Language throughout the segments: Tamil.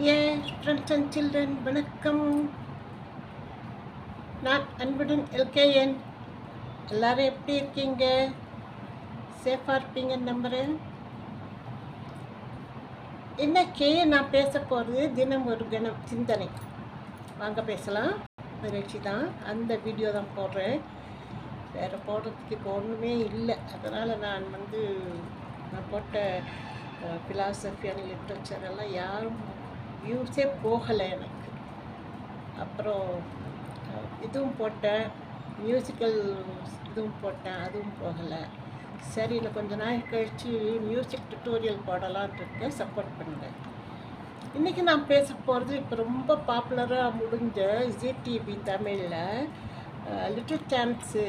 ஏ ஃப்ரெண்ட்ஸ் அண்ட் சில்ட்ரன் வணக்கம். நான் அன்புடன் எல்கேஎன். எல்லாரும் எப்படி இருக்கீங்க? சேஃபாக இருப்பீங்கன்னு நம்புகிறேன் இன்னைக்கு நான் பேச போகிறது தினம் ஒரு கணம் சிந்தனை. வாங்க பேசலாம். நிகழ்ச்சி தான். அந்த வீடியோ தான் போடுறேன். வேறு போடுறதுக்கு இப்போ ஒன்றுமே இல்லை. அதனால் நான் வந்து நான் போட்ட ஃபிலாசபி அண்ட் லிட்ரேச்சர் எல்லாம் யாரும் வியூஸே போகலை எனக்கு. அப்புறம் இதுவும் போட்டேன். மியூசிக்கல் இதுவும் போட்டேன். அதுவும் போகலை. சரி இன்னும் கொஞ்ச நாள் கழித்து மியூசிக் டுட்டோரியல் போடலான்ட்டு இருக்கேன். சப்போர்ட் பண்ணுறேன் இன்றைக்கி நான் பேச போகிறது இப்போ ரொம்ப பாப்புலராக முடிஞ்ச ஜி டிவி தமிழில் லிட்டில் சான்ஸு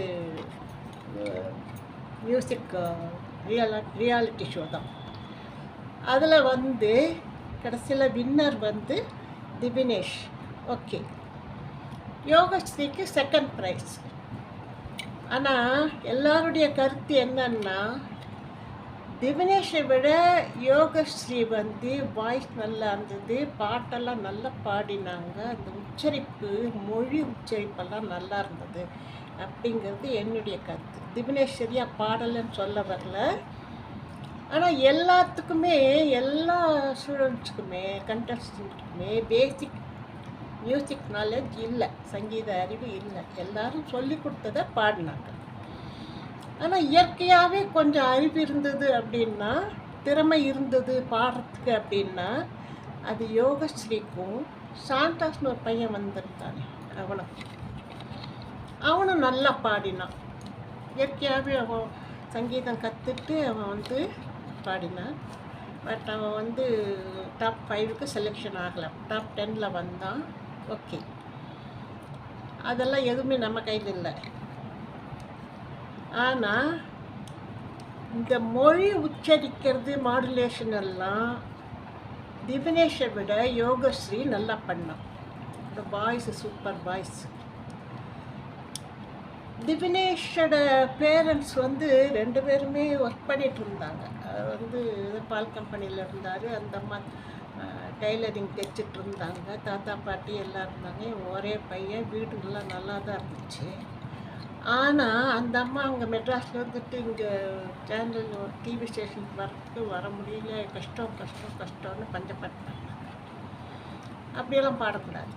மியூசிக் ரியலா ரியாலிட்டி ஷோ தான். அதில் வந்து கடைசியில் வின்னர் வந்து திவினேஷ். ஓகே யோகஸ்ரீக்கு செகண்ட் ப்ரைஸ் ஆனால் எல்லாருடைய கருத்து என்னன்னா திவினேஷை விட யோகஸ்ரீ வந்து வாய்ஸ் நல்லா இருந்தது பாட்டெல்லாம் நல்லா பாடினாங்க. அந்த உச்சரிப்பு மொழி உச்சரிப்பெல்லாம் நல்லா இருந்தது. அப்படிங்கிறது என்னுடைய கருத்து. திவினேஷ் சரியாக பாடலைன்னு சொல்ல வரல. ஆனால் எல்லாத்துக்குமே எல்லா ஸ்டூடெண்ட்ஸுக்குமே கண்டஸ்டன்ட்டுக்குமே பேசிக் மியூசிக் நாலேஜ் இல்லை. சங்கீத அறிவு இல்லை. எல்லாரும் சொல்லி கொடுத்ததை பாடினாங்க. ஆனால் இயற்கையாகவே கொஞ்சம் அறிவு இருந்தது அப்படின்னா திறமை இருந்தது பாடுறதுக்கு அப்படின்னா அது யோகஸ்ரீக்கும் சாண்டாஸ்னு ஒரு பையன் வந்திருந்தானே. அவனும். அவனும் நல்லா பாடினான். இயற்கையாகவே அவன் சங்கீதம் கற்றுட்டு அவன் வந்து பாடினான் பட் அவன் வந்து டாப் ஃபைவுக்கு செலெக்ஷன் ஆகலை. டாப் டென்னில் வந்தான். ஓகே அதெல்லாம் எதுவுமே நம்ம கையில் இல்லை. ஆனால் இந்த மொழி உச்சரிக்கிறது மாடுலேஷன் எல்லாம் திவினேஷை விட யோகஸ்ரீ நல்லா பண்ணான். இந்த வாய்ஸ் சூப்பர் வாய்ஸ் திவினேஷோட பேரண்ட்ஸ் வந்து ரெண்டு பேருமே ஒர்க் பண்ணிகிட்டு இருந்தாங்க. வந்து பால் கம்பெனியில் இருந்தார் அந்த அம்மா டைலரிங் தைச்சிட்டு இருந்தாங்க. தாத்தா பாட்டி எல்லாம் இருந்தாங்க. ஒரே பையன் வீடுலாம் நல்லா தான் இருந்துச்சு. ஆனால் அந்த அம்மா அங்கே மெட்ராஸில் வந்துட்டு இங்கே சேனல் ஒரு டிவி ஸ்டேஷனுக்கு வரத்துக்கு வர முடியல. கஷ்டம் கஷ்டம் கஷ்டம்னு பஞ்சப்பட்டாங்க. அப்படியெல்லாம் பாடக்கூடாது.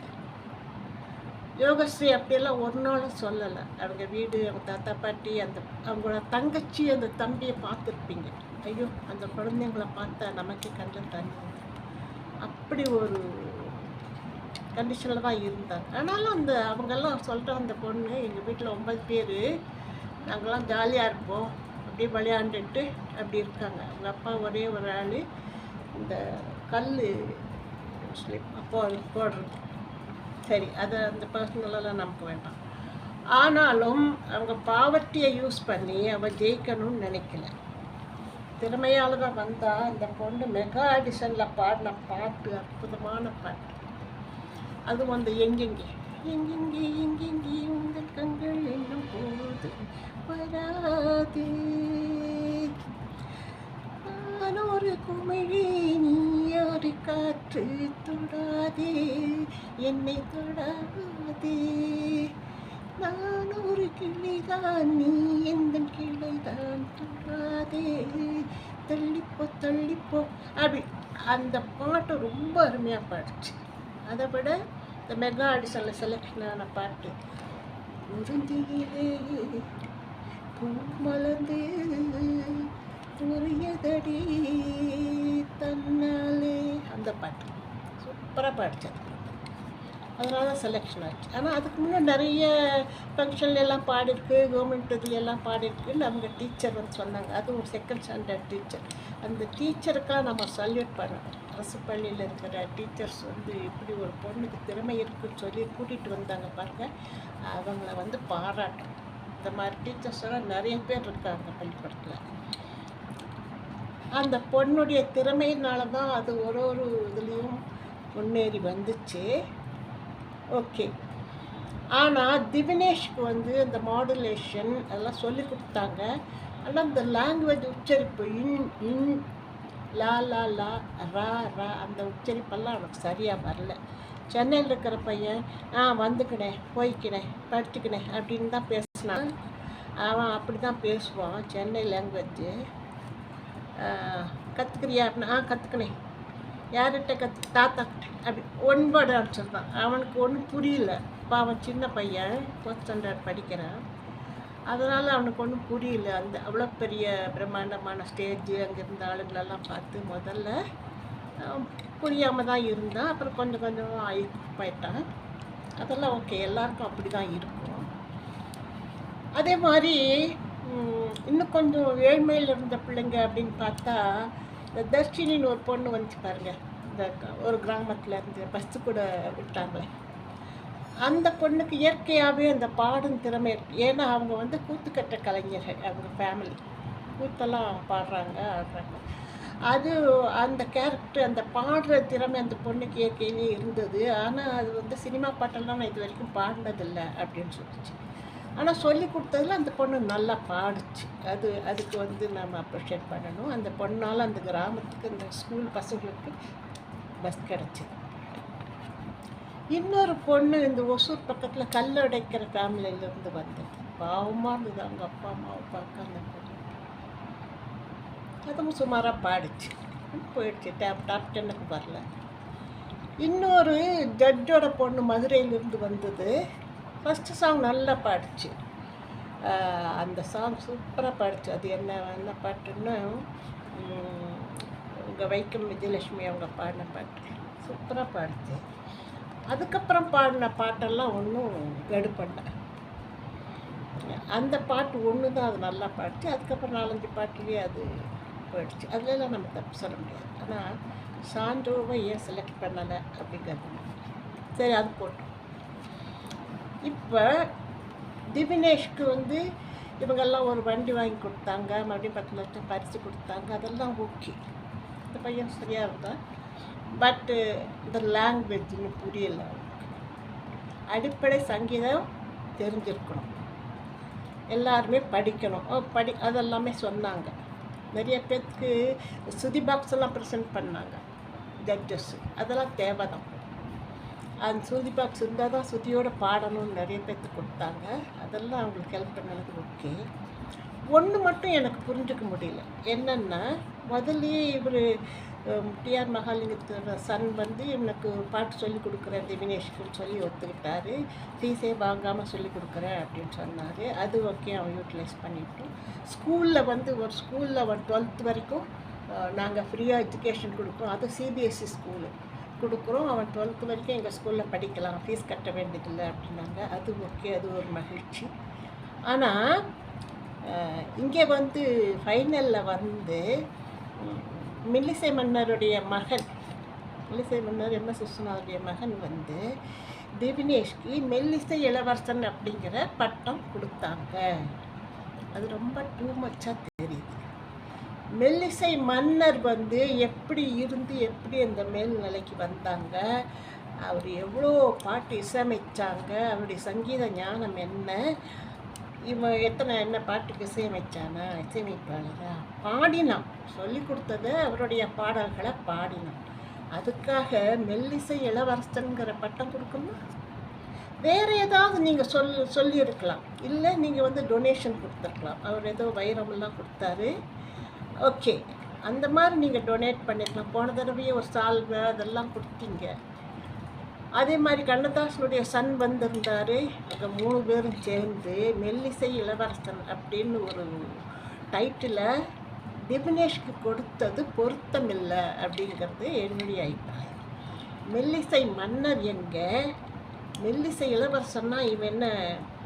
யோகஸ்ரீ அப்படியெல்லாம் ஒரு நாளும் சொல்லலை. அவங்க வீடு அவங்க தாத்தா பாட்டி அந்த அவங்களோட தங்கச்சி அந்த தம்பியை பார்த்துருப்பீங்க. ஐயோ அந்த குழந்தைங்கள பார்த்தா நமக்கு கண்ணில் தண்ணி அப்படி ஒரு கண்டிஷனில் தான் இருந்தாங்க. ஆனாலும் அந்த அவங்கெல்லாம் சொல்கிற அந்த பொண்ணு எங்கள் வீட்டில் ஒன்பது பேர் நாங்கள்லாம் ஜாலியாக இருப்போம். அப்படியே விளையாண்டுட்டு அப்படி இருக்காங்க. அவங்க அப்பா ஒரே ஒரு ஆள். இந்த கல் ஸ்லிப் போடுறது. சரி அதை அந்த பர்சனலெல்லாம் நமக்கு வேண்டாம். ஆனாலும் அவங்க பாவர்ட்டியை யூஸ் பண்ணி அவள் ஜெயிக்கணும்னு நினைக்கல. திறமையால் தான் வந்தால் அந்த பொண்ணு மெகா ஆடிஷனில் பாடின பாட்டு அற்புதமான பாட்டு. அதுவும் அந்த எங்கெங்கே எங்கெங்கே எங்கெங்கே உங்கள் கண்கள் என்னும் போது வராது. ஒரு குமிழி நீ ஒரு காற்று தொடாதே என்னை தொடாதே. நான் ஒரு கிளிதான் நீ எந்த கிளைதான் தொடாதே. தள்ளிப்போ தள்ளிப்போ. அப்படி அந்த பாட்டு ரொம்ப அருமையாக பாடுச்சு. அதை விட இந்த மெகா ஆடிஷனில் செலக்ஷன் ஆன பாட்டு உருந்தியிலே பூ மலர்ந்து உரியதடி தன்னாலே? அந்த பாட்டு. சூப்பராக பாடிச்சது அதனால தான் செலெக்ஷன் ஆச்சு. ஆனால் அதுக்கு முன்னாடி நிறைய ஃபங்க்ஷன்ல எல்லாம் பாடிருக்கு கவர்மெண்ட் எல்லாம் பாடியிருக்கு அவங்க டீச்சர் வந்து சொன்னாங்க. அதுவும் செகண்ட் ஸ்டாண்டர்ட் டீச்சர் அந்த டீச்சருக்கெல்லாம் நம்ம சல்யூட் பண்ணணும். அரசு பள்ளியில் இருக்கிற டீச்சர்ஸ் வந்து இப்படி ஒரு பொண்ணுக்கு திறமை இருக்குன்னு சொல்லி கூட்டிகிட்டு வந்தாங்க பாருங்கள் அவங்கள வந்து பாராட்டணும். இந்த மாதிரி டீச்சர்ஸ் எல்லாம் நிறைய பேர் இருக்காங்க பள்ளிக்கூடத்தில். அந்த பொண்ணுடைய திறமையினால தான் அது ஒரு ஒரு இதுலேயும் முன்னேறி வந்துச்சு. ஓகே. ஆனால் திவினேஷ்க்கு வந்து அந்த மாடுலேஷன் அதெல்லாம் சொல்லி கொடுத்தாங்க. ஆனால் அந்த லாங்குவேஜ் உச்சரிப்பு இன் இன் லா லா லா ரா ரா அந்த உச்சரிப்பெல்லாம் அவனுக்கு சரியாக வரல. சென்னையில் இருக்கிற பையன் ஆ வந்துக்கினேன் போய்க்கினேன் படிச்சுக்கினேன் அப்படின்னு தான் பேசினான். அவன் அப்படி தான் பேசுவான் சென்னை லாங்குவேஜ் கற்றுக்கிறியா அப்படின்னா ஆ கற்றுக்கினேன் யார்கிட்ட கற்று தாத்தா அப்படி ஒன்பது அடிச்சிருந்தான் தான். அவனுக்கு ஒன்றும் புரியல. இப்போ அவன் சின்ன பையன் ஃபோர்த் ஸ்டாண்டர்ட் படிக்கிறான். அதனால் அவனுக்கு ஒன்றும் புரியல. அந்த அவ்வளோ பெரிய பிரம்மாண்டமான ஸ்டேஜ் அங்கே இருந்த ஆளுங்களெல்லாம் பார்த்து முதல்ல புரியாமல் தான் இருந்தான். அப்புறம் கொஞ்சம் கொஞ்சம் ஆகி போயிட்டான். அதெல்லாம் ஓகே எல்லாருக்கும் அப்படி தான் இருக்கும். அதே மாதிரி இன்னும் கொஞ்சம் ஏழ்மையில் இருந்த பிள்ளைங்க அப்படின்னு பார்த்தா இந்த தர்ஷினின்னு ஒரு பொண்ணு வந்துச்சு பாருங்க. இந்த ஒரு கிராமத்தில் இருந்து பஸ்ஸு கூட விட்டாங்களே. அந்த பொண்ணுக்கு இயற்கையாகவே அந்த பாடும் திறமை இருக்கு. ஏன்னா அவங்க வந்து கூத்துக்கட்ட கலைஞர்கள் அவங்க ஃபேமிலி கூத்தெல்லாம் பாடுறாங்க ஆடுறாங்க. அது அந்த கேரக்டர் அந்த பாடுற திறமை அந்த பொண்ணுக்கு இயற்கையிலே இருந்தது. ஆனால் அது வந்து சினிமா பாட்டெல்லாம் நான் இது வரைக்கும் பாடினதில்லை அப்படின்னு சொல்லிச்சு. ஆனால் சொல்லி கொடுத்ததுல அந்த பொண்ணு நல்லா பாடுச்சு. அது அதுக்கு வந்து நம்ம அப்ரிஷியேட் பண்ணணும். அந்த பொண்ணால் அந்த கிராமத்துக்கு அந்த ஸ்கூல் பசங்களுக்கு பஸ் கிடச்சிது. இன்னொரு பொண்ணு இந்த ஒசூர் பக்கத்தில் கல் உடைக்கிற ஃபேமிலியிலேருந்து வந்தது. பாவமாக இருந்தது. அவங்க அப்பா அம்மாவை பார்க்க அந்த பொண்ணு. அதுவும் சுமாராக பாடுச்சு. போயிடுச்சு. டாப் டாப் டென்னுக்கு வரல. இன்னொரு ஜட்ஜோட பொண்ணு மதுரையிலேருந்து வந்தது. ஃபஸ்ட்டு சாங் நல்லா பாடிச்சு. அந்த சாங் சூப்பராக பாடிச்சு. அது என்ன என்ன பாட்டுன்னா உங்கள் வைக்கம் விஜயலட்சுமி அவங்க பாடின பாட்டு. சூப்பராக பாடிச்சு. அதுக்கப்புறம் பாடின பாட்டெல்லாம் ஒன்றும் கெடுப்படல அந்த பாட்டு ஒன்று தான் அது நல்லா பாடிச்சு. அதுக்கப்புறம் நாலஞ்சு பாட்டுலேயே அது போயிடுச்சு. அதுலலாம் நம்ம தப்பு சொல்ல முடியாது. ஆனால் சான்றோவை ஏன் செலக்ட் பண்ணலை அப்படிங்கிறது. சரி அது போட்டோம். இப்போ திவினேஷ்க்கு வந்து இவங்கெல்லாம் ஒரு வண்டி வாங்கி கொடுத்தாங்க மறுபடியும் பத்து லட்சம் பரிசு கொடுத்தாங்க அதெல்லாம் ஓகே. இந்த பையன் சரியாக இருந்தான். பட்டு இந்த லாங்குவேஜ் இன்னும் அடிப்படை சங்கீதம் தெரிஞ்சிருக்கணும். எல்லாருமே படிக்கணும். ஓ, படி அதெல்லாமே சொன்னாங்க. நிறைய பேர்த்துக்கு சுதி பாக்ஸ் எல்லாம் ப்ரெசென்ட் பண்ணாங்க. ஜட்ஜஸ் அதெல்லாம் தேவை தான் அந்த சுதி பாக்ஸ் இருந்தால் தான் சுதியோட பாடணும்னு நிறைய பேர்த்துக்கு கொடுத்தாங்க அதெல்லாம் அவங்களுக்கு ஹெல்ப் பண்ணது ஓகே ஒன்று மட்டும் எனக்கு புரிஞ்சுக்க முடியல என்னென்னா முதல்லயே இவர் டிஆர் மகாலிங்கத்தோட சன் வந்து இவனுக்கு பாட்டு சொல்லி கொடுக்குறேன் திவினேஷ்குன்னு சொல்லி ஒத்துக்கிட்டாரு ஃபீஸே வாங்காமல் சொல்லி கொடுக்குறேன் அப்படின்னு சொன்னார் அது ஓகே அவன் யூட்டிலைஸ் பண்ணிவிட்டோம் ஸ்கூலில் வந்து ஒரு ஸ்கூலில் ஒரு டுவெல்த் வரைக்கும் நாங்கள் ஃப்ரீயாக எஜுகேஷன் கொடுப்போம் அது சிபிஎஸ்சி ஸ்கூலு கொடுக்குறோம். அவன் டுவெல்த் வரைக்கும் எங்கள் ஸ்கூலில் படிக்கலாம். ஃபீஸ் கட்ட வேண்டியதில்லை அப்படின்னாங்க. அது ஓகே அது ஒரு மகிழ்ச்சி. ஆனால் இங்கே வந்து ஃபைனலில் வந்து மில்லிசை மன்னருடைய மகன் மில்லிசை மன்னர் எம் எஸ் விஸ்வநாதருடைய மகன் வந்து திவினேஷ்க்கு மெல்லிசை இளவரசன் அப்படிங்கிற பட்டம் கொடுத்தாங்க. அது ரொம்ப டூ மச்சாக தெரியுது. மெல்லிசை மன்னர் வந்து எப்படி இருந்து எப்படி அந்த மேல்நிலைக்கு வந்தாங்க? அவர் எவ்வளோ பாட்டு இசையமைச்சாங்க? அவருடைய சங்கீத ஞானம் என்ன? இவன் எத்தனை என்ன பாட்டுக்கு இசையமைச்சானா? இசையமைப்பாளரா? பாடினான். சொல்லி கொடுத்தது அவருடைய பாடல்களை பாடினான். அதுக்காக மெல்லிசை இளவரசன்கிற பட்டம் கொடுக்கணும் வேறு ஏதாவது நீங்கள் சொல் சொல்லியிருக்கலாம். இல்லை நீங்கள் வந்து டொனேஷன் கொடுத்துருக்கலாம். அவர் ஏதோ வைரமெல்லாம் கொடுத்தாரு. ஓகே அந்த மாதிரி நீங்கள் டொனேட் பண்ணிக்கலாம் போன தடவையே ஒரு சால்வை அதெல்லாம் கொடுத்தீங்க. அதே மாதிரி கண்ணதாசனுடைய சன் வந்திருந்தார். அங்கே மூணு பேரும் சேர்ந்து மெல்லிசை இளவரசன் அப்படின்னு ஒரு டைட்டிலை திவினேஷ்க்கு கொடுத்தது பொருத்தமில்லை அப்படிங்கிறது என்னுடைய அபிப்பிராயம். மெல்லிசை மன்னர் எங்கே? மெல்லிசை இளவரசன்னா இவன் என்ன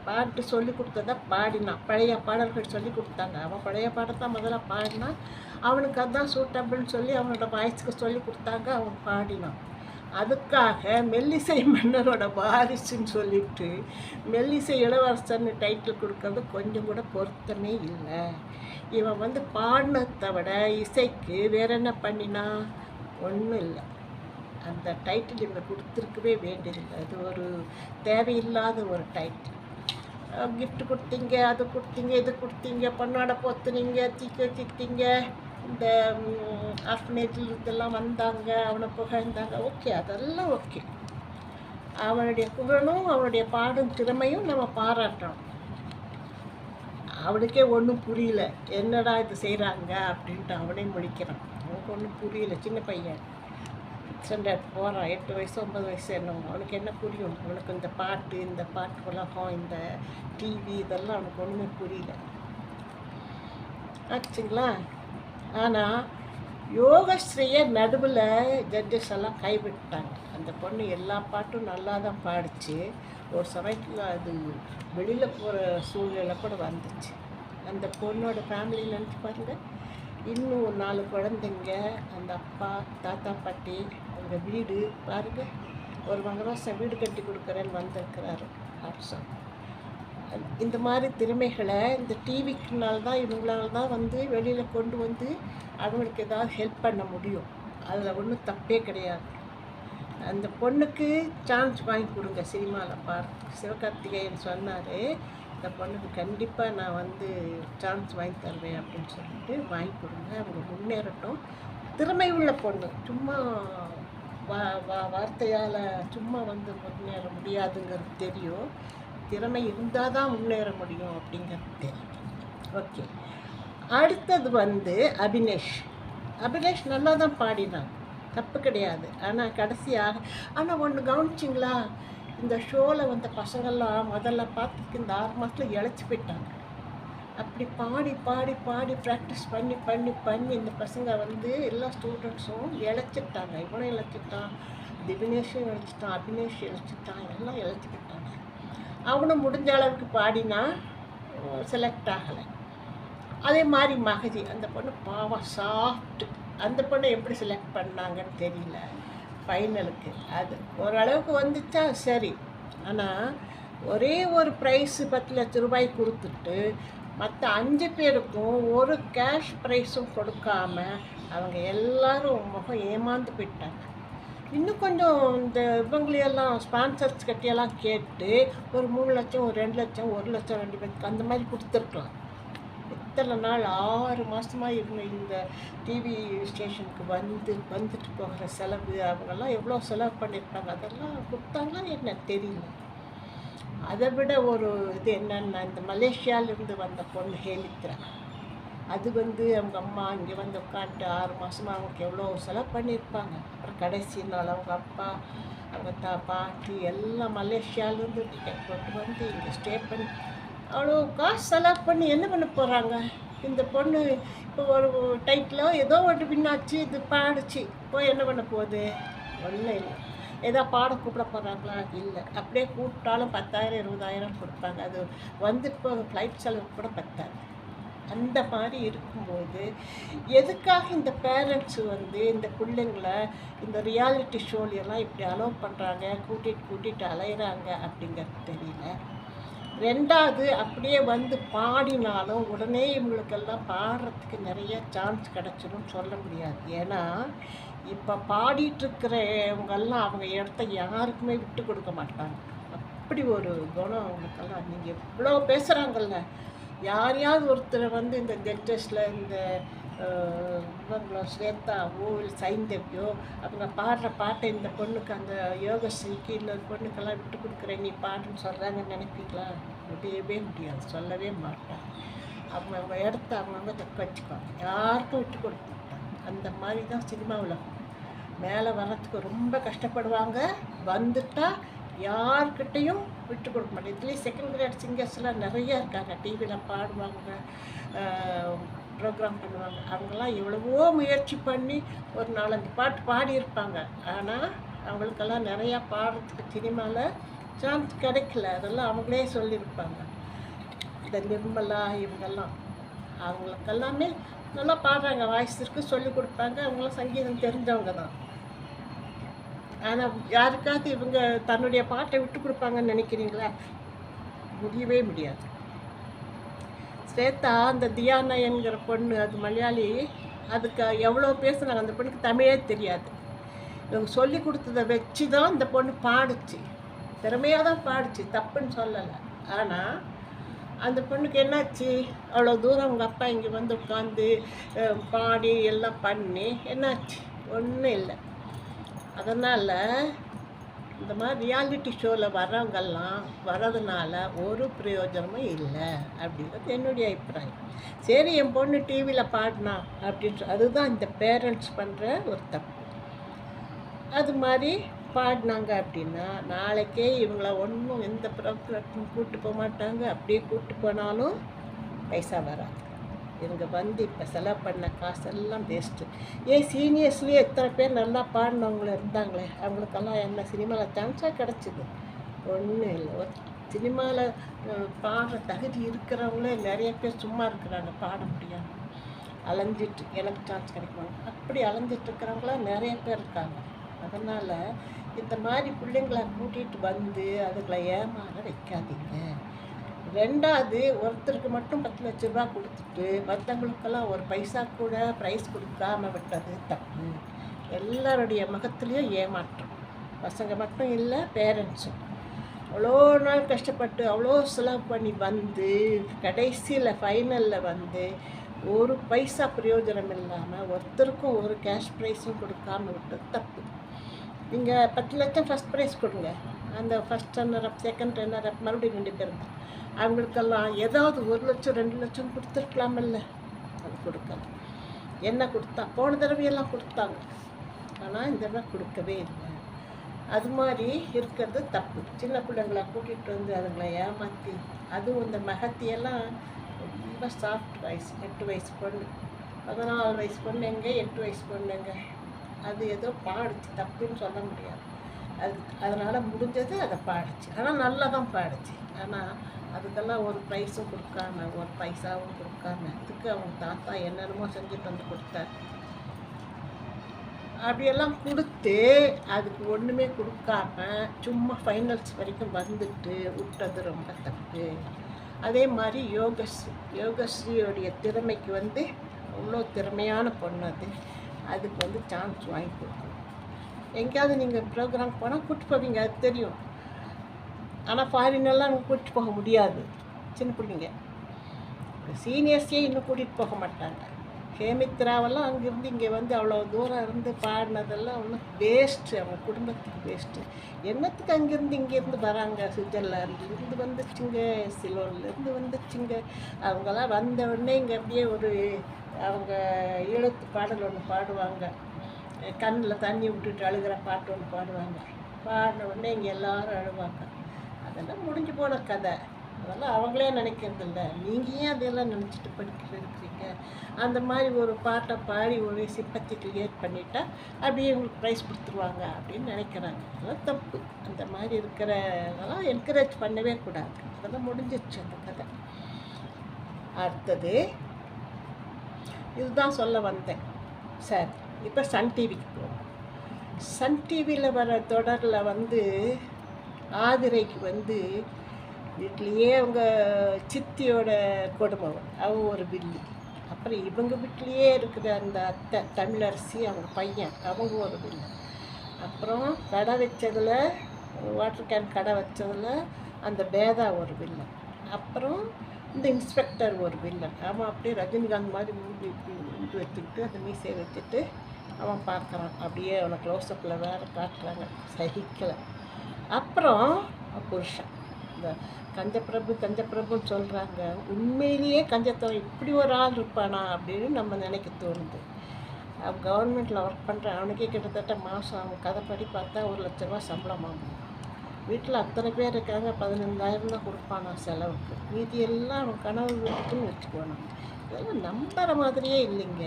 பாட்டு சொல்லி கொடுத்தத பாடினான். பழைய பாடல்கள் சொல்லி கொடுத்தாங்க. அவன் பழைய பாடத்தை முதல்ல பாடினான். அவனுக்கு அதுதான் சூட்டபிள்னு சொல்லி அவனோட வாய்ஸ்க்கு சொல்லி கொடுத்தாங்க. அவன் பாடினான். அதுக்காக மெல்லிசை மன்னரோட வாரிசுன்னு சொல்லிட்டு மெல்லிசை இளவரசன்னு டைட்டில் கொடுக்கறது கொஞ்சம் கூட பொருத்தமே இல்லை. இவன் வந்து பாடினத்தை விட இசைக்கு வேற என்ன பண்ணினா? ஒன்றும் இல்லை. அந்த டைட்டில் இவங்க கொடுத்துருக்கவே வேண்டியதில்லை. அது ஒரு தேவையில்லாத ஒரு டைட்டில் கிஃப்ட் கொடுத்தீங்க அது கொடுத்தீங்க இது கொடுத்தீங்க பொண்ணோட போத்துனீங்க தீக்க வச்சுக்கிட்டீங்க இந்த ஆர்ஃபனேஜில் இதெல்லாம் வந்தாங்க அவனை புகழ்ந்தாங்க ஓகே அதெல்லாம் ஓகே அவனுடைய குரலும் அவனுடைய பாடும் திறமையும் நம்ம பாராட்டுறோம் அவனுக்கே ஒன்றும் புரியல. என்னடா இது செய்கிறாங்க அப்படின்ட்டு அவனே முடிக்கிறான் அவனுக்கு ஒன்றும் புரியல. சின்ன பையன். ஸ்டாண்டர்ட் போகிறான் எட்டு வயசு ஒம்பது வயசு என்ன அவனுக்கு என்ன புரியும்? அவனுக்கு இந்த பாட்டு இந்த பாட்டு உலகம் இந்த டிவி இதெல்லாம் அவனுக்கு ஒன்றுமே புரியல. ஆச்சுங்களா? ஆனால் யோகஸ்ரீயை நடுவில் ஜட்ஜஸ் எல்லாம் கைவிட்டாங்க. அந்த பொண்ணு எல்லா பாட்டும் நல்லா தான் பாடிச்சு. ஒரு சமயத்தில் அது வெளியில் போகிற சூழ்நிலை கூட வந்துச்சு. அந்த பொண்ணோட ஃபேமிலி நினச்சி பாருங்கள் இன்னும் ஒரு நாலு குழந்தைங்க அந்த அப்பா தாத்தா பாட்டி அவங்க வீடு பாருங்கள் ஒரு மகராசம் வீடு கட்டி கொடுக்குறேன்னு வந்திருக்கிறாரு ஆப்ஷன் இந்த மாதிரி திறமைகளை இந்த டிவிக்குனால தான் இவங்களால தான் வந்து வெளியில் கொண்டு வந்து அவங்களுக்கு ஏதாவது ஹெல்ப் பண்ண முடியும். அதில் ஒன்றும் தப்பே கிடையாது. அந்த பொண்ணுக்கு சான்ஸ் வாங்கி கொடுங்க சினிமாவில் பார். சிவகார்த்திகேயன் சொன்னார் இந்த பொண்ணுக்கு கண்டிப்பாக நான் வந்து சான்ஸ் வாங்கி தருவேன் அப்படின்னு சொல்லிட்டு வாங்கி கொடுங்க அவங்க முன்னேறட்டும். திறமை உள்ள பொண்ணு சும்மா வார்த்தையால் சும்மா வந்து முன்னேற முடியாதுங்கிறது தெரியும். திறமை இருந்தால் தான் முன்னேற முடியும் அப்படிங்கிறது தெரியும். ஓகே அடுத்தது வந்து அபினேஷ். அபினேஷ் நல்லா தான் பாடினான். தப்பு கிடையாது. ஆனால் கடைசியாக ஆனால் ஒன்று கவனிச்சிங்களா? இந்த ஷோவில் வந்த பசங்கள்லாம் முதல்ல பார்த்துக்கு இந்த ஆறு மாதத்தில் இழைச்சி போயிட்டாங்க. அப்படி பாடி பாடி பாடி ப்ராக்டிஸ் பண்ணி பண்ணி பண்ணி இந்த பசங்க வந்து எல்லா ஸ்டூடெண்ட்ஸும் இழைச்சிட்டாங்க இவனும் இழைச்சிட்டான் திவினேஷும் இழைச்சிட்டான் அபினேஷ் இழைச்சிட்டான் எல்லாம் இழைச்சிக்கிட்டாங்க. அவனும் முடிஞ்ச அளவுக்கு பாடினா செலக்ட் ஆகலை. அதே மாதிரி மகதி அந்த பொண்ணு பாவம் சாஃப்ட் அந்த பொண்ணை எப்படி செலக்ட் பண்ணாங்கன்னு தெரியல. ஃபைனலுக்கு அது ஓரளவுக்கு வந்துச்சா? சரி. ஆனால் ஒரே ஒரு ப்ரைஸு பத்து லட்ச ரூபாய் கொடுத்துட்டு மற்ற அஞ்சு பேருக்கும் ஒரு கேஷ் ப்ரைஸும் கொடுக்காம அவங்க எல்லாரும் முகம் ஏமாந்து போயிட்டாங்க. இன்னும் கொஞ்சம் இந்த இவங்களையெல்லாம் ஸ்பான்சர்ஸ் கட்டியெல்லாம் கேட்டு ஒரு மூணு லட்சம் ஒரு ரெண்டு லட்சம் ஒரு லட்சம் ரெண்டு பேருக்கு அந்த மாதிரி கொடுத்துருக்கலாம். இத்தனை நாள் ஆறு மாதமாக இவங்க இந்த டிவி ஸ்டேஷனுக்கு வந்து வந்துட்டு போகிற செலவு அவங்கெல்லாம் எவ்வளோ செலவு பண்ணியிருப்பாங்க அதெல்லாம் கொடுத்தாங்களா என்ன தெரியல. அதை விட ஒரு இது என்னென்னா இந்த மலேசியாவிலேருந்து வந்த பொண்ணு ஹேலித்ரா அது வந்து அவங்க அம்மா இங்கே வந்து உட்காந்துட்டு ஆறு மாதமாக அவங்களுக்கு எவ்வளோ செலவு பண்ணியிருப்பாங்க. அப்புறம் கடைசி நாள் அவங்க அப்பா அவங்க தா பாட்டி எல்லாம் மலேசியாவிலேருந்து டிக்கெட் போட்டு வந்து இங்கே ஸ்டே பண்ணி அவ்வளோ காசு செலவு பண்ணி என்ன பண்ண போகிறாங்க இந்த பொண்ணு இப்போ ஒரு டைட்டிலோ ஏதோ ஒன்று பின்னாச்சு இது பாடுச்சு. இப்போ என்ன பண்ண போகுது? ஒன்றும் இல்லை. ஏதோ பாட கூப்பிட போகிறாங்களா இல்லை. அப்படியே கூப்பிட்டாலும் பத்தாயிரம் இருபதாயிரம் கொடுப்பாங்க. அது வந்துட்டு போகிற ஃப்ளைட் செலவு கூட பத்தாது. அந்த மாதிரி இருக்கும்போது எதுக்காக இந்த பேரண்ட்ஸ் வந்து இந்த பிள்ளைங்களை இந்த ரியாலிட்டி ஷோலையெல்லாம் இப்படி அலோவ் பண்ணுறாங்க கூட்டிகிட்டு கூட்டிகிட்டு அலையிறாங்க அப்படிங்கிறது தெரியல. ரெண்டாவது அப்படியே வந்து பாடினாலும் உடனே இவங்களுக்கெல்லாம் பாடுறதுக்கு நிறைய சான்ஸ் கிடச்சிடும் சொல்ல முடியாது. ஏன்னா இப்போ பாடிட்டுருக்கிறவங்கெல்லாம் அவங்க இடத்த யாருக்குமே விட்டு கொடுக்க மாட்டாங்க. அப்படி ஒரு குணம் அவங்களுக்கெல்லாம். நீங்கள் எவ்வளோ பேசுகிறாங்கல்ல யாரையாவது ஒருத்தரை வந்து இந்த ஜட்ஜஸில் இந்த இவங்களோ ஸ்வேதாவோ இல்லை சைந்தவியோ அவங்க பாடுற பாட்டை இந்த பொண்ணுக்கு அந்த யோகஸ்ரீக்கு இன்னொரு பொண்ணுக்கெல்லாம் விட்டு கொடுக்குறேன் நீ பாடுன்னு சொல்கிறாங்கன்னு நினைப்பீங்களா? முடியவே முடியாது. சொல்லவே மாட்டாங்க. அவங்க அவங்க இடத்த அவங்கவுங்க தக்க வச்சுக்குவாங்க. யாருக்கும் விட்டு கொடுப்பாங்க அந்த மாதிரி தான் சினிமா உலகம். மேலே வர்றதுக்கு ரொம்ப கஷ்டப்படுவாங்க. வந்துட்டால் யார்கிட்டையும் விட்டு கொடுக்க மாட்டேன் இதுலேயும் செகண்ட் கிரேட் சிங்கர்ஸ்லாம் நிறைய இருக்காங்க. டிவியில் பாடுவாங்க ப்ரோக்ராம் பண்ணுவாங்க. அவங்கெல்லாம் எவ்வளவோ முயற்சி பண்ணி ஒரு நாலஞ்சு பாட்டு பாடியிருப்பாங்க. ஆனால் அவங்களுக்கெல்லாம் நிறையா பாடுறதுக்கு சினிமாவில் சான்ஸ் கிடைக்கல. அதெல்லாம் அவங்களே சொல்லியிருப்பாங்க. இந்த நிர்மலா இவங்கெல்லாம். அவங்களுக்கெல்லாமே நல்லா பாடுறாங்க வாய்ஸ் இருக்குது சொல்லி கொடுப்பாங்க. அவங்களாம் சங்கீதம் தெரிஞ்சவங்க தான். ஆனால் யாருக்காவது இவங்க தன்னுடைய பாட்டை விட்டு கொடுப்பாங்கன்னு நினைக்கிறீங்களா? முடியவே முடியாது. ஸ்வேதா அந்த தியானா என்கிற பொண்ணு அது மலையாளி அதுக்கு எவ்வளோ பேசுனாங்க? அந்த பொண்ணுக்கு தமிழே தெரியாது. இவங்க சொல்லி கொடுத்ததை வச்சு தான் இந்த பொண்ணு பாடுச்சு. திறமையாக தான் பாடுச்சு தப்புன்னு சொல்லலை. ஆனால் அந்த பொண்ணுக்கு என்னாச்சு? அவ்வளோ தூரம் அவங்க அப்பா இங்கே வந்து உட்காந்து பாடி எல்லாம் பண்ணி என்னாச்சு? ஒன்றும் இல்லை. அதனால் இந்த மாதிரி ரியாலிட்டி ஷோவில் வர்றவங்கெல்லாம் வர்றதுனால ஒரு பிரயோஜனமும் இல்லை அப்படின்றது என்னுடைய அபிப்பிராயம். சரி என் பொண்ணு டிவியில் பாடினா அப்படின்ற அதுதான் இந்த பேரண்ட்ஸ் பண்ணுற ஒரு தப்பு. அது மாதிரி பாடினாங்க அப்படின்னா நாளைக்கே இவங்கள ஒன்றும் எந்த ப்ரோக்ராமும் கூப்பிட்டு போக மாட்டாங்க. அப்படியே கூப்பிட்டு போனாலும் பைசா வராது. இவங்க வந்து இப்போ செலவு பண்ண காசெல்லாம் வேஸ்ட்டு ஏன் சீனியர்ஸ்லேயே எத்தனை பேர் நல்லா பாடினவங்களும் இருந்தாங்களே? அவங்களுக்கெல்லாம் என்ன சினிமாவில் சான்ஸாக கிடச்சிது. ஒன்றும் இல்லை. ஒரு சினிமாவில் பாடுற தகுதி இருக்கிறவங்களே நிறைய பேர் சும்மா இருக்கிறாங்க பாட முடியாது அலைஞ்சிட்டு எனக்கு சான்ஸ் கிடைக்கும் அப்படி அலைஞ்சிட்டு இருக்கிறவங்களாம் நிறைய பேர் இருக்காங்க. அதனால் இந்த மாதிரி பிள்ளைங்களை கூட்டிகிட்டு வந்து அதுகளை ஏமாற வைக்காதீங்க. ரெண்டாவது ஒருத்தருக்கு மட்டும் பத்து லட்ச ரூபா கொடுத்துட்டு மற்றவங்களுக்கெல்லாம் ஒரு பைசா கூட ப்ரைஸ் கொடுக்காம விட்டது தப்பு. எல்லாருடைய முகத்துலேயும் ஏமாற்றம். பசங்க மட்டும் இல்லை பேரண்ட்ஸும் அவ்வளோ நாள் கஷ்டப்பட்டு அவ்வளோ செலவு பண்ணி வந்து கடைசியில் ஃபைனலில் வந்து ஒரு பைசா பிரயோஜனம் இல்லாமல் ஒருத்தருக்கும் ஒரு கேஷ் ப்ரைஸும் கொடுக்காம விட்டது தப்பு. நீங்கள் பத்து லட்சம் ஃபஸ்ட் ப்ரைஸ் கொடுங்க. அந்த first runner up second runner up மறுபடியும் ரெண்டு பேரும் அவங்களுக்கெல்லாம் ஏதாவது ஒரு லட்சம் ரெண்டு லட்சம் கொடுத்துருக்கலாமில்ல. அது கொடுக்கல என்ன கொடுத்தா? போன தடவையெல்லாம் கொடுத்தாங்க. ஆனால் இந்த தடவை கொடுக்கவே இல்லை. அது மாதிரி இருக்கிறது தப்பு. சின்ன பிள்ளைங்களை கூட்டிகிட்டு வந்து அதுங்களை ஏமாற்றி அதுவும் இந்த மகத்தியெல்லாம் ரொம்ப சாஃப்ட் வயசு எட்டு வயசு பொண்ணு. பதினாலு வயசு பொண்ணு எங்கே? எட்டு வயசு பொண்ணுங்க. அது ஏதோ பாடுச்சு தப்புன்னு சொல்ல முடியாது. அது அதனால் முடிஞ்சது அதை பாடுச்சு. ஆனால் நல்லா தான் பாடுச்சு. ஆனால் அதுக்கெல்லாம் ஒரு ப்ரைஸும் கொடுக்காம ஒரு பைசாவும் கொடுக்காம அதுக்கு அவங்க தாத்தா என்னென்னமோ செஞ்சுட்டு வந்து கொடுத்தார். அப்படியெல்லாம் கொடுத்து அதுக்கு ஒன்றுமே கொடுக்காம சும்மா ஃபைனல்ஸ் வரைக்கும் வந்துட்டு விட்டது ரொம்ப தப்பு. அதே மாதிரி யோகஸ்ரீ யோகஸ்ரீயோடைய திறமைக்கு வந்து அவ்வளோ திறமையான பொண்ணு அது. அதுக்கு வந்து சான்ஸ் வாங்கி கொடுக்கணும். எங்கேயாவது நீங்கள் ப்ரோக்ராம் போனால் கூப்பிட்டு போவீங்க அது தெரியும். ஆனால் ஃபாரினெல்லாம் கூட்டிகிட்டு போக முடியாது. சின்ன பிள்ளைங்க. சீனியர்ஸே இன்னும் கூட்டிகிட்டு போக மாட்டாங்க. ஹேமித்ராவெல்லாம் அங்கேருந்து இங்கே வந்து அவ்வளோ தூரம் இருந்து பாடினதெல்லாம் ஒன்றும் வேஸ்ட்டு அவங்க குடும்பத்துக்கு வேஸ்ட்டு என்னத்துக்கு அங்கேருந்து இங்கேருந்து வராங்க? சுவிட்சர்லாந்துலேருந்து வந்துச்சுங்க சிலோன்லேருந்து வந்துச்சுங்க அவங்கெல்லாம் வந்த உடனே இங்கே அப்படியே ஒரு அவங்க ஈழத்து பாடல் ஒன்று பாடுவாங்க. கண்ணில் தண்ணி விட்டுட்டு அழுகிற பாட்டு ஒன்று பாடுவாங்க. பாடின உடனே இங்கே எல்லோரும் அழுவாங்க. அதெல்லாம் முடிஞ்சு போன கதை. அதெல்லாம் அவங்களே நினைக்கிறது இல்லை நீங்கள் ஏன் அதெல்லாம் நினச்சிட்டு படிக்கிட்டு இருக்கிறீங்க? அந்த மாதிரி ஒரு பாட்டை பாடி ஒரு சிப்பத்தி கிரியேட் பண்ணிட்டா அப்படியே உங்களுக்கு ப்ரைஸ் கொடுத்துருவாங்க அப்படின்னு நினைக்கிறாங்க. அதெல்லாம் தப்பு. அந்த மாதிரி இருக்கிற இதெல்லாம் என்கரேஜ் பண்ணவே கூடாது. அதெல்லாம் முடிஞ்சிருச்சு அந்த கதை. அடுத்தது இதுதான் சொல்ல வந்தேன். சார் இப்போ சன் டிவிக்கு போவோம். சன் டிவியில் வர தொடரில் வந்து ஆதிரைக்கு வந்து வீட்லேயே அவங்க சித்தியோட குடும்பம் அவங்க ஒரு வில்லி. அப்புறம் இவங்க வீட்லேயே இருக்கிற அந்த அத்தை தமிழரசி அவங்க பையன் அவங்க ஒரு வில்லி. அப்புறம் கடை வச்சதில் வாட்டர் கேன் கடை வச்சதில் அந்த பேதா ஒரு வில்லன் அப்புறம் இந்த இன்ஸ்பெக்டர் ஒரு வில்லன். அவன் அப்படியே ரஜினிகாந்த் மாதிரி மூடி இப்படி மூடி வச்சுக்கிட்டு அந்த மீசையை வச்சுட்டு அவன் பார்க்குறான். அப்படியே அவனை க்ளோஸ்அப்பில் வேறு காட்டுறாங்க. சகிக்கலை. அப்புறம் புருஷன். இந்த கஞ்சப்பிரபு கஞ்சப்பிரபுன்னு சொல்கிறாங்க உண்மையிலேயே கஞ்சத்தவன் இப்படி ஒரு ஆள் இருப்பானா அப்படின்னு நம்ம நினைக்க தோணுது. கவர்மெண்ட்டில் ஒர்க் பண்ணுற அவனுக்கே கிட்டத்தட்ட மாதம் அவன் கதைப்படி பார்த்தா ஒரு லட்ச ரூபா சம்பளம் ஆகும் வீட்டில் அத்தனை பேர் இருக்காங்க பதினஞ்சாயிரம் தான் கொடுப்பானா செலவுக்கு. மீதி எல்லாம் அவன் கனவு வீட்டுக்குன்னு வச்சுக்கோணும் இதெல்லாம் நம்புற மாதிரியே இல்லைங்க.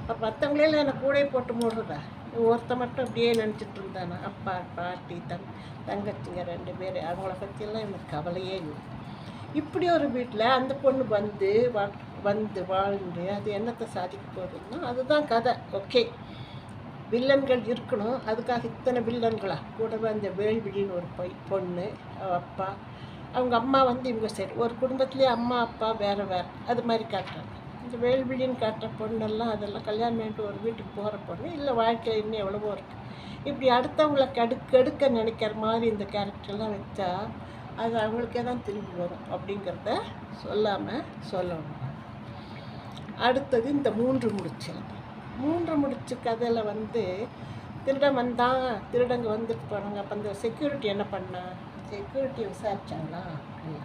அப்போ மற்றவங்களே என்னை கூட போட்டு மூடுறதா? ஒருத்த மட்டும் அப்படியே நினச்சிட்டு இருந்தானா? அப்பா பாட்டி தங் தங்கச்சிங்க ரெண்டு பேர். அவங்கள பற்றியெல்லாம் எனக்கு கவலையே இல்லை. இப்படி ஒரு வீட்டில் அந்த பொண்ணு வந்து வா வந்து வாழ்ந்து அது என்னத்தை சாதிக்க போகுதுன்னா அதுதான் கதை. ஓகே. வில்லன்கள் இருக்கணும். அதுக்காக இத்தனை வில்லன்களா? கூடவே அந்த வேள்விழின்னு ஒரு பொய் பொண்ணு அப்பா. அவங்க அம்மா வந்து இவங்க சரி ஒரு குடும்பத்துலேயே அம்மா அப்பா வேறு வேறு. அது மாதிரி காட்டுறாங்க. இந்த வேள்விழின்னு காட்டுற பொண்ணெல்லாம் அதெல்லாம் கல்யாணம் பண்ணிட்டு ஒரு வீட்டுக்கு போகிற பொண்ணு. இல்லை வாழ்க்கையில் இன்னும் எவ்வளவோ இருக்குது இப்படி அடுத்தவங்களை கெடு கெடுக்க நினைக்கிற மாதிரி இந்த கேரக்டர்லாம் வச்சா அது அவங்களுக்கே தான் திரும்பி வரும். அப்படிங்கிறத சொல்லாமல் சொல்லணும். அடுத்தது இந்த மூன்று முடிச்சு மூன்று முடிச்சு கதையில் வந்து திருடன் வந்தான் திருடங்க வந்துட்டு போனாங்க. அப்போ அந்த செக்யூரிட்டி என்ன பண்ணான் செக்யூரிட்டியை விசாரிச்சாங்களா? இல்லை.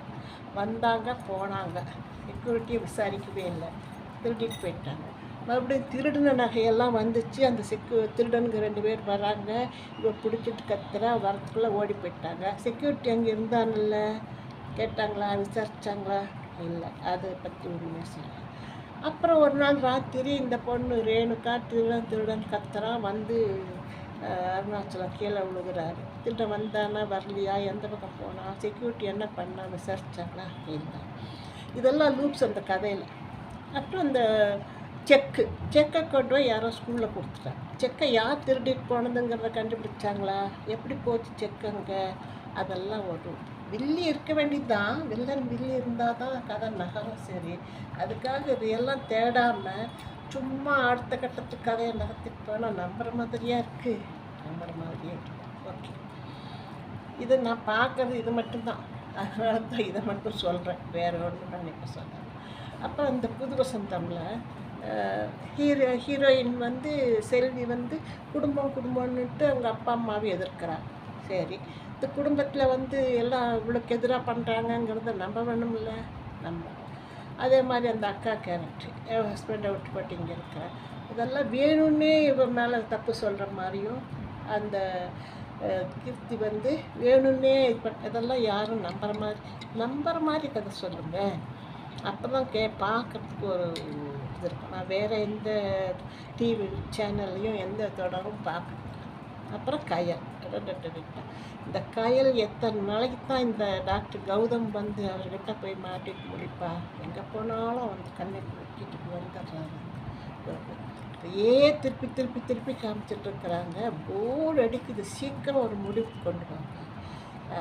வந்தாங்க போனாங்க. செக்யூரிட்டியை விசாரிக்கவே இல்லை. திருடிட்டு போயிட்டாங்க. மறுபடியும் திருடின நகையெல்லாம் வந்துச்சு. அந்த செக்யூ திருடனுங்க ரெண்டு பேர் வராங்க. இவ பிடிச்சிட்டு கத்துற. வரத்துக்குள்ளே ஓடி போயிட்டாங்க. செக்யூரிட்டி அங்கே இருந்தான்ல கேட்டாங்களா? விசாரிச்சாங்களா? இல்லை. அதை பற்றி ஒன்றுமே சொல்லலாம் அப்புறம் ஒரு நாள் ராத்திரி இந்த பொண்ணு ரேணுக்கா திருடன் திருடன் கத்துறான் வந்து அருணாச்சலம் கீழே விழுகிறாரு. திருடன் வந்தானா வரலையா எந்த பக்கம் போனால் செக்யூரிட்டி என்ன பண்ணா விசாரிச்சாங்களா அப்படின்னா. இதெல்லாம் லூப்ஸ் அந்த கதையில். அப்புறம் இந்த செக்கு செக்கை கொண்டு போய் யாரோ ஸ்கூலில் கொடுத்துட்டாங்க. செக்கை யார் திருடிட்டு போனதுங்கிறத கண்டுபிடிச்சாங்களா? எப்படி போச்சு செக்கு அங்கே? அதெல்லாம் வரும் வில்லி இருக்க வேண்டியதுதான். வில்லன் வில்லி இருந்தால் தான் கதை நகரும் சரி. அதுக்காக இதையெல்லாம் தேடாமல் சும்மா அடுத்த கட்டத்துக்கு கதையை நகர்த்திட்டு போனால் நம்புற மாதிரியாக இருக்குது நம்புற மாதிரியே இருக்கு. ஓகே இது நான் பார்க்கறது இது மட்டும்தான். அதனால தான் இதை மட்டும் சொல்கிறேன் வேறு ஒன்று நான் இப்போ சொல்கிறேன் அப்போ இந்த புது வசந்தமில் ஹீரோ ஹீரோயின் வந்து செல்வி வந்து குடும்பம் குடும்பம்னுட்டு அவங்க அப்பா அம்மாவை எதிர்க்கிறாங்க சரி. இந்த குடும்பத்தில் வந்து எல்லாம் இவ்வளோக்கு எதிராக பண்ணுறாங்கங்கிறத நம்ப வேணும்ல. நம்ப. அதே மாதிரி அந்த அக்கா கேரக்டர் என் ஹஸ்பண்டை விட்டு போட்டு இங்கே இருக்கிற இதெல்லாம் வேணும்னே இவன் மேலே தப்பு சொல்கிற மாதிரியும் அந்த கீர்த்தி வந்து வேணும்னே இது பண்ண இதெல்லாம் யாரும் நம்புகிற மாதிரி நம்புகிற மாதிரி கதை சொல்லுங்க. அப்போ தான் கே பார்க்கறதுக்கு ஒரு இது இருக்கும். நான் வேறு எந்த டிவி சேனல்லையும் எந்த தொடரும் பார்க்க அப்புறம் கயல். இந்த கயல் எத்தனை நாளைக்கு தான் இந்த டாக்டர் கௌதம் வந்து அவர்கிட்ட போய் மாட்டிட்டு முடிப்பா எங்கே போனாலும் வந்து கண்ணை குட்டிட்டு வந்துடுறாரு ஏ திருப்பி திருப்பி திருப்பி காமிச்சிட்டு இருக்கிறாங்க. போர்டு அடிக்குது. சீக்கிரம் ஒரு முடிவுக்கு கொண்டு வாங்க.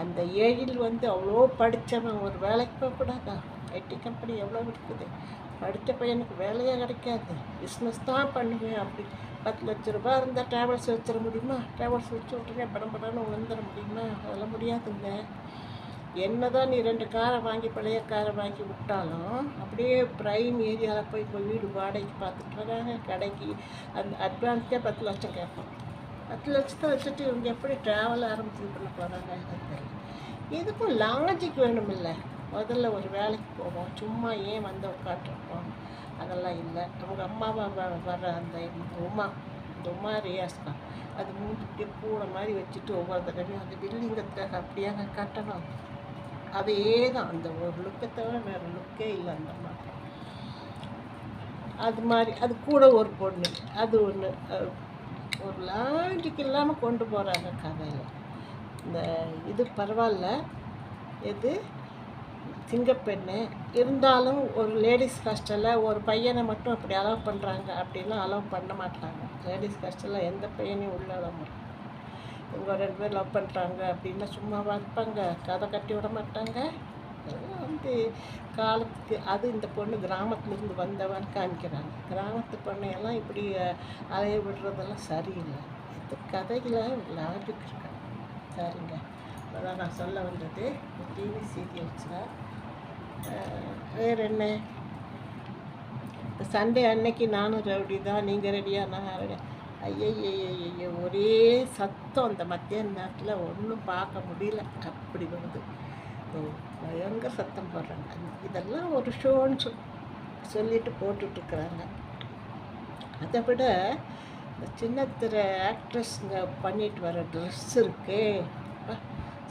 அந்த ஏழில் வந்து அவ்வளோ படித்தவன் ஒரு வேலைக்கு போகக்கூடாதா? ஐடி கம்பெனி எவ்வளோ இருக்குது? படித்த பையனுக்கு வேலையே கிடைக்காது. பிஸ்னஸ் தான் பண்ணுவேன். அப்படி பத்து லட்ச ரூபா இருந்தால் ட்ராவல்ஸ் வச்சிட முடியுமா? ட்ராவல்ஸ் வச்சு உடனே படம் படம்னு வந்துட முடியுமா? அதெல்லாம் முடியாதுங்க. என்ன தான் நீ ரெண்டு காரை வாங்கி பழைய காரை வாங்கி விட்டாலும் அப்படியே ப்ரைம் ஏரியாவில் போய் இப்போ வீடு வாடகைக்கு பார்த்துட்டு வராங்க. கடைக்கு அந்த அட்வான்ஸே பத்து லட்சம் கேட்போம் பத்து லட்சத்தை வச்சுட்டு இவங்க எப்படி ட்ராவல் ஆரம்பிச்சு பண்ண போகிறாங்க இதுக்கும் லாஜிக் வேணும் இல்லை முதல்ல ஒரு வேலைக்கு போவோம். சும்மா ஏன் வந்து உட்காட்டிருப்போம் அதெல்லாம் இல்லை. அவங்க அம்மாவை வர்ற வர அந்த உமா இந்த உமா ரியாஸ்கா அது மூஞ்சிட்டு பூனை மாதிரி வச்சுட்டு ஒவ்வொரு தடவையும் அந்த பில்டிங்கத்துக்காக அப்படியாக கட்டணும். அதே தான் அந்த ஒரு லுக்கை தவிர வேறு லுக்கே இல்லை அந்த அம்மா அது மாதிரி அது கூட ஒரு பொண்ணு. அது ஒன்று ஒரு லாஜிக் இல்லாமல் கொண்டு போகிறாங்க கதையில் இந்த இது பரவாயில்ல. எது? சிங்கப்பெண்ணு. இருந்தாலும் ஒரு லேடிஸ் ஹாஸ்டலில் ஒரு பையனை மட்டும் அப்படி அலோவ் பண்ணுறாங்க அப்படிலாம் அலோவ் பண்ண மாட்டாங்க. லேடிஸ் ஹாஸ்டலில் எந்த பையனையும் உள்ள allow மாட்டாங்க. இவங்க ரெண்டு பேர் லவ் பண்ணுறாங்க அப்படின்னா சும்மா இருப்பாங்க. கதை கட்டி விட மாட்டாங்க. இதெல்லாம் வந்து காலத்துக்கு அது இந்த பொண்ணு கிராமத்துலேருந்து வந்தவன் காமிக்கிறாங்க. கிராமத்து பொண்ணையெல்லாம் இப்படி அலைய விடுறதெல்லாம் சரியில்லை. இந்த கதையில் லாஜிக் இருக்கு சரிங்க. அதான் நான் சொல்ல வந்தது. டிவி சீரியல்ஸில் வேறு என்ன? சண்டே அன்னைக்கு நானும் ரவுடி தான். நீங்கள் ரெடியா நான் ரெடியா ஐயோ ஒரே சத்தம் அந்த மத்தியான நேரத்தில் ஒன்றும் பார்க்க முடியல. அப்படி வந்து பயங்கர சத்தம் போடுறாங்க. இதெல்லாம் ஒரு ஷோன்னு சொல் சொல்லிட்டு போட்டுட்ருக்குறாங்க. அதை விட இந்த சின்ன ஆக்ட்ரஸ்ங்க பண்ணிட்டு வர ட்ரெஸ் இருக்கே. அப்பா,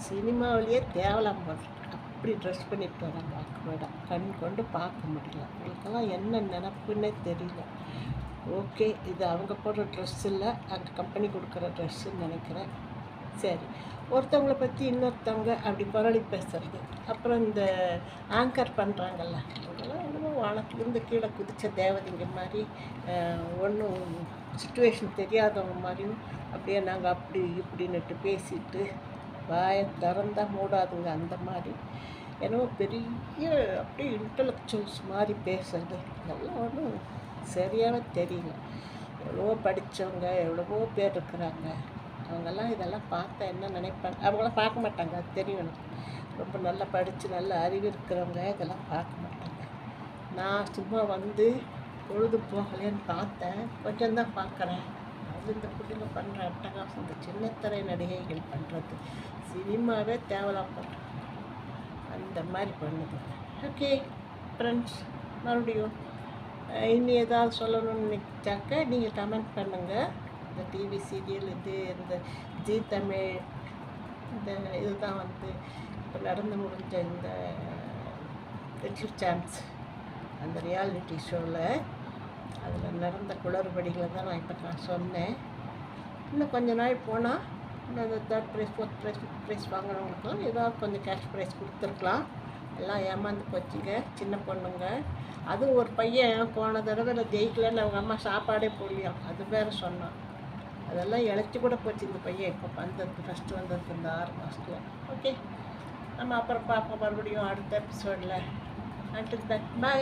சினிமாவிலேயே தேவலாம் போடுறேன் எப்படி ட்ரெஸ் பண்ணிட்டு வராங்க அக்வர்டாக கண் கொண்டு பார்க்க முடியல. அவங்களுக்கெல்லாம் என்ன நினப்புன்னே தெரியல. ஓகே இது அவங்க போடுற ட்ரெஸ் இல்லை அந்த கம்பெனி கொடுக்குற ட்ரெஸ்ஸுன்னு நினைக்கிறேன். சரி ஒருத்தவங்கள பற்றி இன்னொருத்தவங்க அப்படி புரளி பேசுறது. அப்புறம் இந்த ஆங்கர் பண்ணுறாங்கல்ல அவங்களாம் என்னமோ வானத்துலேருந்து கீழே குதித்த தேவதைங்க மாதிரி ஒன்றும் சுச்சுவேஷன் தெரியாதவங்க மாதிரியும் அப்படியே நாங்கள் அப்படி இப்படின்னுட்டு பேசிட்டு வாயை திறந்தால் மூடாதுங்க அந்த மாதிரி. என்னவோ பெரிய அப்படியே இன்டலெக்சுவல்ஸ் மாதிரி பேசுறது. இதெல்லாம் ஒன்றும் சரியாகவே தெரியல. எவ்வளவோ படித்தவங்க எவ்வளவோ பேர் இருக்கிறாங்க. அவங்கெல்லாம் இதெல்லாம் பார்த்தா என்ன நினைப்பாங்க? அவங்களாம் பார்க்க மாட்டாங்க அது தெரியும் எனக்கு ரொம்ப நல்லா படித்து நல்ல அறிவு இருக்கிறவங்க இதெல்லாம் பார்க்க மாட்டாங்க. நான் சும்மா வந்து பொழுது போகலேன்னு பார்த்தேன். கொஞ்சம் தான் பார்க்குறேன். அது இந்த பிள்ளைங்க பண்ணுற அட்டகாசம் இந்த சின்னத்திரை நடிகைகள் பண்ணுறது சினிமாவே தேவலாம் அந்த மாதிரி பண்ணுது. ஓகே ஃப்ரெண்ட்ஸ் மறுபடியும் இனி ஏதாவது சொல்லணும்னு நினச்சாக்க நீங்கள் கமெண்ட் பண்ணுங்கள் இந்த டிவி சீரியல் இது இந்த ஜீ தமிழ் இந்த இதுதான் வந்து இப்போ நடந்து முடிஞ்ச இந்த லிட்டில் சான்ஸ் அந்த ரியாலிட்டி ஷோவில் அதில் நடந்த குளறுபடிகளை தான் நான் இப்போ நான் சொன்னேன். இன்னும் கொஞ்ச நாள் போனால் அந்த third prize fourth prize fifth prize வாங்குறவங்களுக்குலாம் ஏதாவது கொஞ்சம் கேஷ் ப்ரைஸ் கொடுத்துருக்கலாம். எல்லாம் ஏமாந்து போச்சுங்க. சின்ன பொண்ணுங்க. அதுவும் ஒரு பையன் போன தடவை நான் ஜெயிக்கலன்னு அவங்க அம்மா சாப்பாடே போடலையாம் அது வேறு சொன்னான். அதெல்லாம் இழைச்சி கூட போச்சு இந்த பையன். இப்போ வந்ததுக்கு ஃபஸ்ட்டு வந்ததுக்கு இந்த ஆறு மாதத்தில் ஓகே நம்ம அப்புறம் பார்ப்போம். மறுபடியும் அடுத்த எபிசோடில் தட் பை